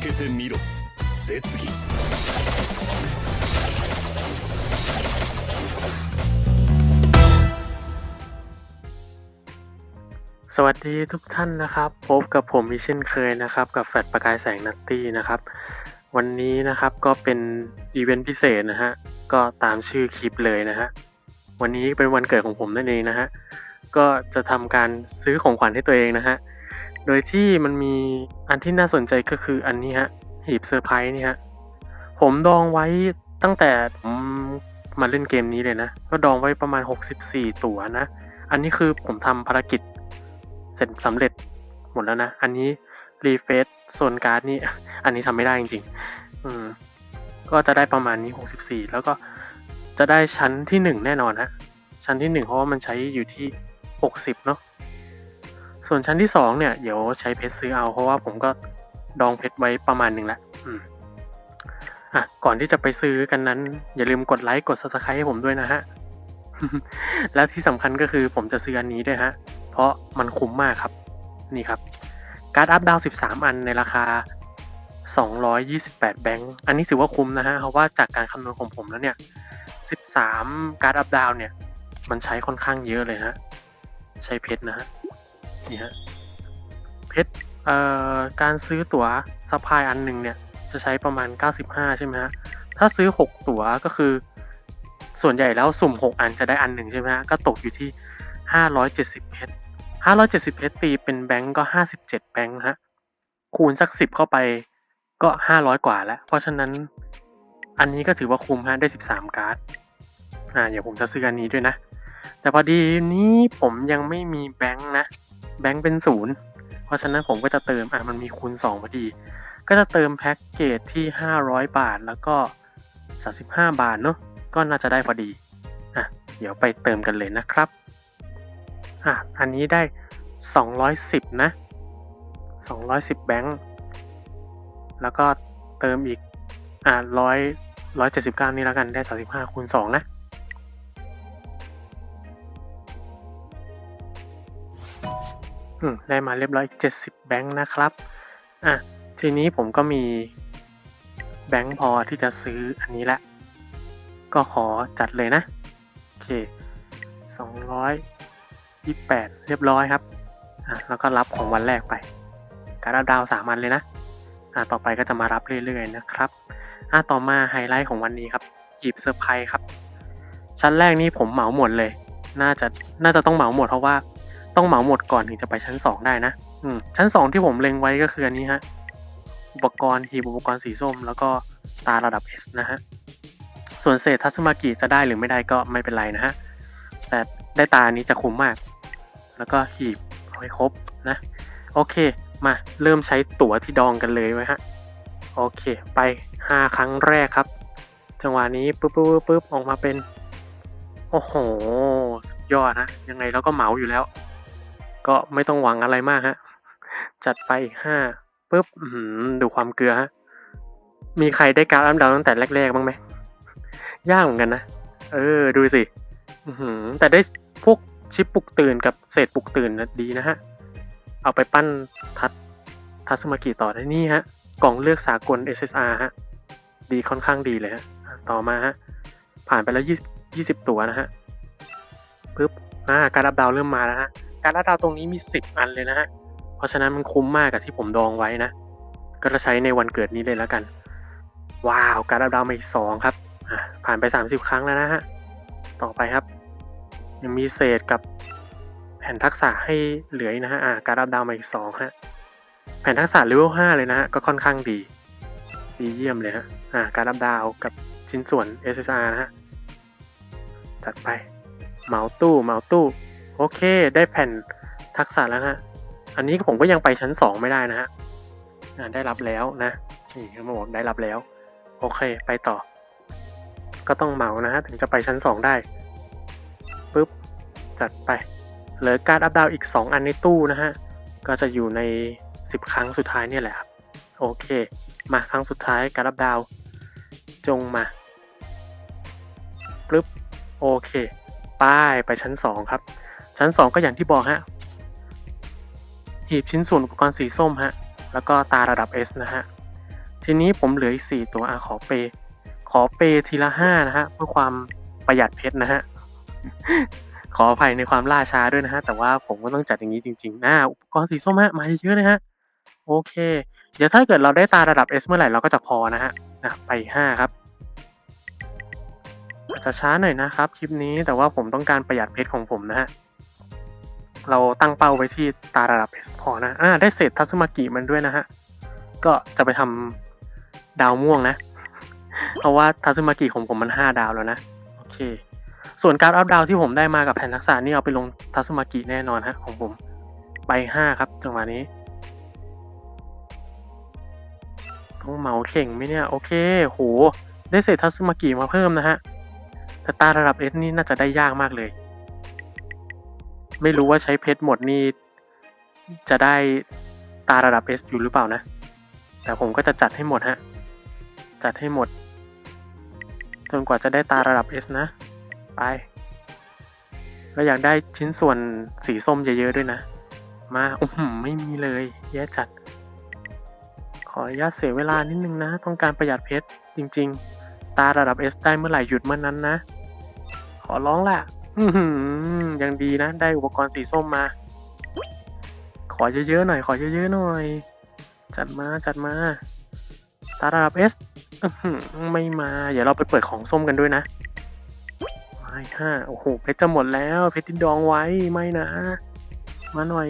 けてみろ絶技 สวัสดีทุกท่านนะครับ พบกับผมอีกเช่นเคยนะครับ กับแฟลชประกายแสงนัตตี้นะครับ วันนี้นะครับก็เป็นอีเวนต์พิเศษนะฮะก็ตามชื่อคลิปเลยนะฮะวันนี้เป็นวันเกิดของผมนั่นเองนะฮะก็จะทำการซื้อของขวัญให้ตัวเองนะฮะ โดยที่มันมีอันที่น่าสนใจก็คืออันนี้ฮะหีบเซอร์ไพรส์นี่ฮะผมดองไว้ตั้งแต่ผมมาเล่นเกมนี้เลยนะ ก็ดองไว้ประมาณ 64 ตัวนะ อันนี้คือผมทำภารกิจเสร็จสำเร็จหมดแล้วนะ อันนี้รีเฟซโซนการ์ดนี่ อันนี้ทำไม่ได้จริงๆ อืม ก็จะได้ประมาณนี้ 64 แล้วก็จะได้ชั้นที่ 1 แน่นอนฮะชั้นที่ 1 เพราะว่ามันใช้อยู่ที่ 60 เนาะ ส่วนชั้นที่2เนี่ยเดี๋ยวใช้เพชรซื้อเอา เพราะว่าผมก็ดองเพชรไว้ประมาณหนึ่งแล้วอืมอะก่อนที่จะไปซื้อกันนั้น อย่าลืมกดไลค์กด subscribe ให้ผมด้วยนะฮะ แล้วที่สำคัญก็คือผมจะซื้ออันนี้ด้วยฮะ เพราะมันคุ้มมากครับ นี่ครับ การ์ดอัพดาว 13 อันในราคา 228 แบงค์อันนี้ถือว่าคุ้มนะฮะ เพราะว่าจากการคำนวณของผมแล้วเนี่ย 13 การ์ดอัพดาวเนี่ย มันใช้ค่อนข้างเยอะเลยฮะ ใช้เพชรนะฮะ นี่ฮะเพชรเอ่อการซื้อตั๋วซัพพลายอันหนึ่งเนี่ยจะใช้ประมาณ 95 ใช่ไหมฮะ ถ้าซื้อ 6 ตั๋วก็คือ ส่วนใหญ่แล้วสุ่ม 6 อันจะได้อันหนึ่งใช่ไหมฮะ ก็ตกอยู่ที่ 570 เพชร 570 เพชรตีเป็นแบงก์ก็ 57 แบงค์ฮะ คูณสัก 10 เข้าไปก็ 500 กว่าแล้ว เพราะฉะนั้นอันนี้ก็ถือว่าคุ้มฮะ ได้ 13 การ์ด อ่า เดี๋ยวผมจะซื้ออันนี้ด้วยนะ แต่พอดีนี้ผมยังไม่มีแบงค์นะ แบงค์เป็นศูนย์เพราะฉะนั้นผมก็จะเติมอะมันมีคูณ2พอดี ก็จะเติมแพ็กเกจที่ 500 บาทแล้วก็ 35 บาทเนาะก็น่าจะได้พอดีอะเดี๋ยวไปเติมกันเลยนะครับอะอันนี้ได้ 210 นะ 210 แบงค์แล้วก็เติมอีกอะ100 179 นี่แล้วกันได้ 35คูณ2นะ ได้มาเรียบร้อย 70 แบงค์นะครับอะทีนี้ผมก็มีแบงค์พอที่จะซื้ออันนี้ละ ก็ขอจัดเลยนะ โอเค 228 เรียบร้อยครับอะแล้วก็รับของวันแรกไป การรับดาวสามอันเลยนะอะต่อไปก็จะมารับเรื่อยๆนะครับอะต่อมาไฮไลท์ของวันนี้ครับหยิบเซอร์ไพรส์ครับ ชั้นแรกนี้ผมเหมาหมดเลย น่าจะน่าจะต้องเหมาหมดเพราะว่า ต้องเหมาหมดก่อนถึงจะไปชั้น2ได้นะอืมชั้น2ที่ผมเล็งไว้ก็คืออันนี้ฮะ อุปกรณ์หีบอุปกรณ์สีส้ม แล้วก็ตาระดับ S นะฮะ ส่วนเศษทัศมากิจะได้หรือไม่ได้ก็ไม่เป็นไรนะฮะ แต่ได้ตานี้จะคุ้มมาก แล้วก็หีบเอาให้ครบนะ โอเค มาเริ่มใช้ตั๋วที่ดองกันเลยไหมฮะ โอเค ไป 5 ครั้งแรกครับ จังหวะนี้ปุ๊บปุ๊บปุ๊บออกมาเป็น โอ้โห สุดยอดฮะยังไงเราก็เหมาอยู่แล้ว ก็ไม่ต้องหวังอะไรมากฮะ จัดไปห้าปุ๊บดูความเกลือฮะ มีใครได้การอัพดาวตั้งแต่แรกๆบ้างไหมยากเหมือนกันนะ เออ ดูสิแต่ได้พวกชิปปลุกตื่นกับเศษปลุกตื่นนะดีนะฮะ เอาไปปั้นทัดทัศมากิต่อได้นี่ฮะ กล่องเลือกสากล SSR ฮะ ดีค่อนข้างดีเลยฮะ ต่อมาฮะ ผ่านไปแล้ว 20 20 ตัวนะฮะปึ๊บอ่าการรับดาวเริ่มมาแล้วฮะ การรับดาวตรงนี้มี 10 อันเลยนะฮะ เพราะฉะนั้นมันคุ้มมากกับที่ผมดองไว้นะ ก็จะใช้ในวันเกิดนี้เลยแล้วกัน ว้าว การรับดาวมาอีกสองครับอ่าผ่านไป 30 ครั้งแล้วนะฮะ ต่อไปครับ ยังมีเศษกับแผ่นทักษะให้เหลืออีกนะฮะอ่าการรับดาวมาอีกสองฮะ แผ่นทักษะเลเวล5เลยนะฮะ ก็ค่อนข้างดี ดีเยี่ยมเลยฮะอ่าการรับดาวกับชิ้นส่วน SSR นะฮะ จัดไป เมาตู้ เมาตู้ โอเค ได้แผ่นทักษะแล้วนะฮะอันนี้ผมก็ยังไปชั้น 2 ไม่ได้นะฮะได้รับแล้วนะนี่เขาบอกได้รับแล้ว โอเค ไปต่อ ก็ต้องเหมานะฮะถึงจะไปชั้น 2 ได้ปุ๊บจัดไปเหลือการอัพดาวอีก 2 อันในตู้นะฮะก็จะอยู่ใน 10 ครั้งสุดท้ายเนี่ยแหละครับโอเค มาครั้งสุดท้ายการอัพดาวจงมาปึ๊บโอเค ป้ายไปชั้น 2 ครับ ชั้น 2 ก็อย่างที่บอกฮะหีบชิ้นส่วนอุปกรณ์สีส้มฮะแล้วก็ตาระดับ S นะฮะทีนี้ผมเหลืออีกสี่ตัวอะขอเป ขอเปทีละห้านะฮะเพื่อความประหยัดเพชรนะฮะขออภัยในความล่าช้าด้วยนะฮะแต่ว่าผมก็ต้องจัดอย่างนี้จริงๆนะอุปกรณ์สีส้มฮะมาเยอะเลยฮะโอเค เดี๋ยวถ้าเกิดเราได้ตาระดับ S เมื่อไหร่เราก็จะพอนะฮะนะไปห้าครับอาจจะช้าหน่อยนะครับ คลิปนี้แต่ว่าผมต้องการประหยัดเพชรของผมนะฮะ เราตั้งเป้าไว้ที่ตาระดับ S พอนะอ่าได้เศษทัศมากิมันด้วยนะฮะ ก็จะไปทำดาวม่วงนะ เพราะว่าทัศมากิของผมมันห้าดาวแล้วนะ โอเค ส่วนการอัพดาวที่ผมได้มากับแผ่นทักษะนี่เอาไปลงทัศมากิแน่นอนฮะของผมไปห้าครับจังหวะนี้ต้องเหมาเข่งไหมเนี่ย โอเค โห ได้เศษทัศมากิมาเพิ่มนะฮะแต่ตาระดับ S นี่น่าจะได้ยากมากเลย ไม่รู้ว่าใช้เพชรหมดนี่ จะได้ตาระดับ S อยู่หรือเปล่านะ แต่ผมก็จะจัดให้หมดฮะ จัดให้หมด จนกว่าจะได้ตาระดับ S นะ ไปเราอยากได้ชิ้นส่วนสีส้มเยอะๆด้วยนะ มาอือหือไม่มีเลย แย่จัด ขออนุญาตเสียเวลานิดนึงนะ ต้องการประหยัดเพชรจริง ๆ ตาระดับ S ได้เมื่อไหร่หยุดเมื่อนั้นนะ ขอร้องแหละ อือหือยังดีนะ ได้อุปกรณ์สีส้มมา ขอเยอะๆหน่อย ขอเยอะๆหน่อย จัดมาจัดมาตาระดับ S อื้อหือไม่มา เดี๋ยวเราไปเปิดของส้มกันด้วยนะไม่ห้าโอ้โห เพชรจะหมดแล้ว เพชรที่ดองไว้ ไม่นะ มาหน่อย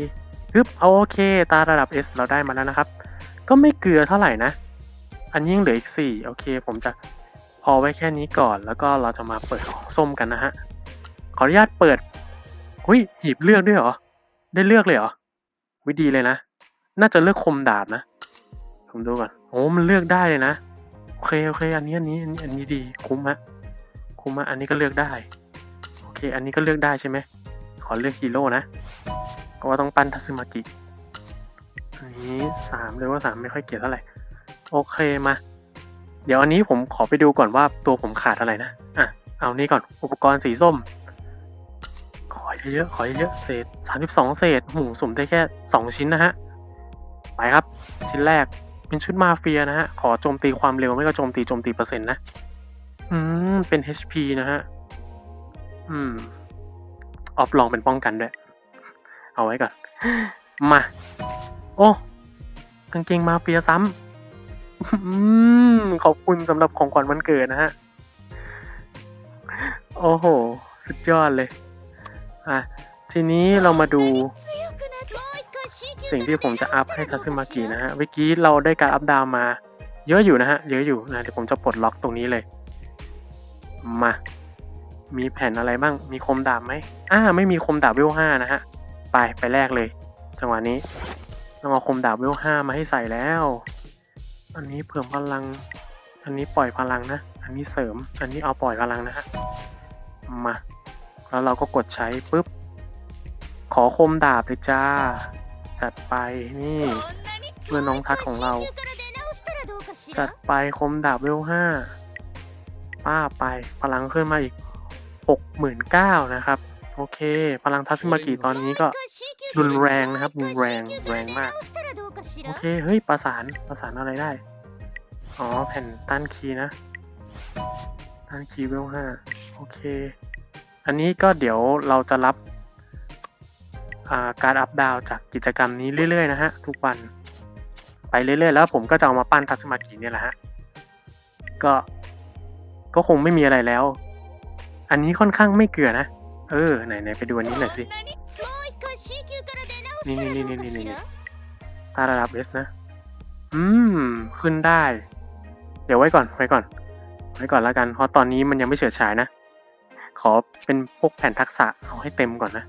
ฮึบเอาโอเค ตาระดับ S เราได้มาแล้วนะครับ ก็ไม่เกลือเท่าไหร่นะ อันนี้ยังเหลืออีกสี่โอเค ผมจะพอไว้แค่นี้ก่อน แล้วก็เราจะมาเปิดของส้มกันนะฮะ ออนุญาตเปิดหุยหีบเลือกด้วยเหรอ ได้เลือกเลยเหรอวิดีเลยนะ น่าจะเลือกคมดาบนะ ผมดูก่อนโอ้มันเลือกได้เลยนะ โอเคโอเคอันนี้อันนี้อันนี้ดีคุ้มฮะคุ้มฮะอันนี้ก็เลือกได้ โอเค อันนี้ก็เลือกได้ใช่ไหม ขอเลือกฮีโร่นะเพราะว่าต้องปั้นทัซึมากิ อันนี้สามเลยว่าสามไม่ค่อยเกลียดเท่าไหร่ โอเคมา เดี๋ยวอันนี้ผมขอไปดูก่อนว่าตัวผมขาดอะไรนะ อะ เอานี่ก่อน อุปกรณ์สีส้ม เยอะๆขอเยอะๆเศษสามสิบสองเศษหูสุ่มได้แค่สองชิ้นนะฮะไปครับ ชิ้นแรกเป็นชุดมาเฟียนะฮะ ขอโจมตีความเร็วไม่ก็โจมตีโจมตีเปอร์เซ็นต์นะ อืม เป็น HP นะฮะ อืม ออฟลองเป็นป้องกันด้วย เอาไว้ก่อน มา โอ้ กางเกงมาเฟียซ้ำอืม ขอบคุณสำหรับของขวัญวันเกิดนะฮะ โอ้โห สุดยอดเลย อะทีนี้เรามาดูสิ่งที่ผมจะอัพให้ทัซึมากินะฮะเมื่อกี้เราได้การอัพดาวมาเยอะอยู่นะฮะ เยอะอยู่นะเดี๋ยวผมจะปลดล็อกตรงนี้เลย มา มีแผ่นอะไรบ้าง มีคมดาบไหมอ่าไม่มีคมดาบเวลห้านะฮะ ไปไปแรกเลย จังหวะนี้ต้องเอาคมดาบเวลห้ามาให้ใส่แล้ว อันนี้เพิ่มพลัง อันนี้ปล่อยพลังนะ อันนี้เสริม อันนี้เอาปล่อยพลังนะฮะ มา แล้วเราก็กดใช้ปุ๊บ ขอคมดาบเลยจ้า จัดไปนี่เพื่อนน้องทัดของเรา จัดไปคมดาบเวลห้าป้าไปพลังขึ้นมาอีกหกหมื่นเก้านะครับ โอเค พลังทัศมากิตอนนี้ก็รุนแรงนะครับรุนแรงแรงมาก โอเค เฮ้ย ประสานประสานอะไรได้ อ๋อ แผ่นต้านคีย์นะต้านคีย์เวลห้าโอเค อันนี้ก็เดี๋ยวเราจะรับาการอัพดาวจากกิจกรรมนี้เรื่อยๆนะฮะทุกวันไปเรื่อยๆแล้วผมก็จะเอามาปั้นทัศมากิเนี่ยแหละฮะก็ก็คงไม่มีอะไรแล้ว อันนี้ค่อนข้างไม่เกลือนะ เออไหนๆไปดูอันนี้หน่อยสินี่นี่นี่นี่นี่นี่ตาระดับ S นะ อืม ขึ้นได้ เดี๋ยวไว้ก่อนไว้ก่อน ไว้ก่อนแล้วกัน เพราะตอนนี้มันยังไม่เฉิดฉายนะ ขอเป็นพวกแผ่นทักษะเอาให้เต็มก่อนนะ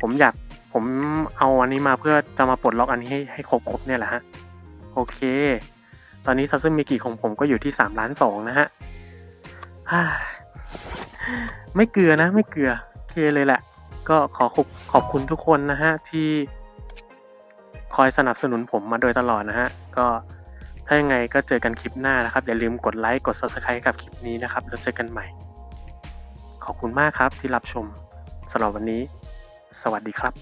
ผมอยากผมเอาอันนี้มาเพื่อจะมาปลดล็อกอันนี้ให้ให้ครบครบเนี่ยแหละฮะ โอเค ตอนนี้ซัซึมิกิของผมก็อยู่ที่สามล้านสองนะฮะไม่เกลือนะ ไม่เกลือโอเคเลยแหละ ก็ขอขอบขอบคุณทุกคนนะฮะ ที่คอยสนับสนุนผมมาโดยตลอดนะฮะ ก็ถ้ายังไงก็เจอกันคลิปหน้านะครับ อย่าลืมกดไลค์กด subscribe กับคลิปนี้นะครับ แล้วเจอกันใหม่ ขอบคุณมากครับที่รับชมสำหรับวันนี้ สวัสดีครับ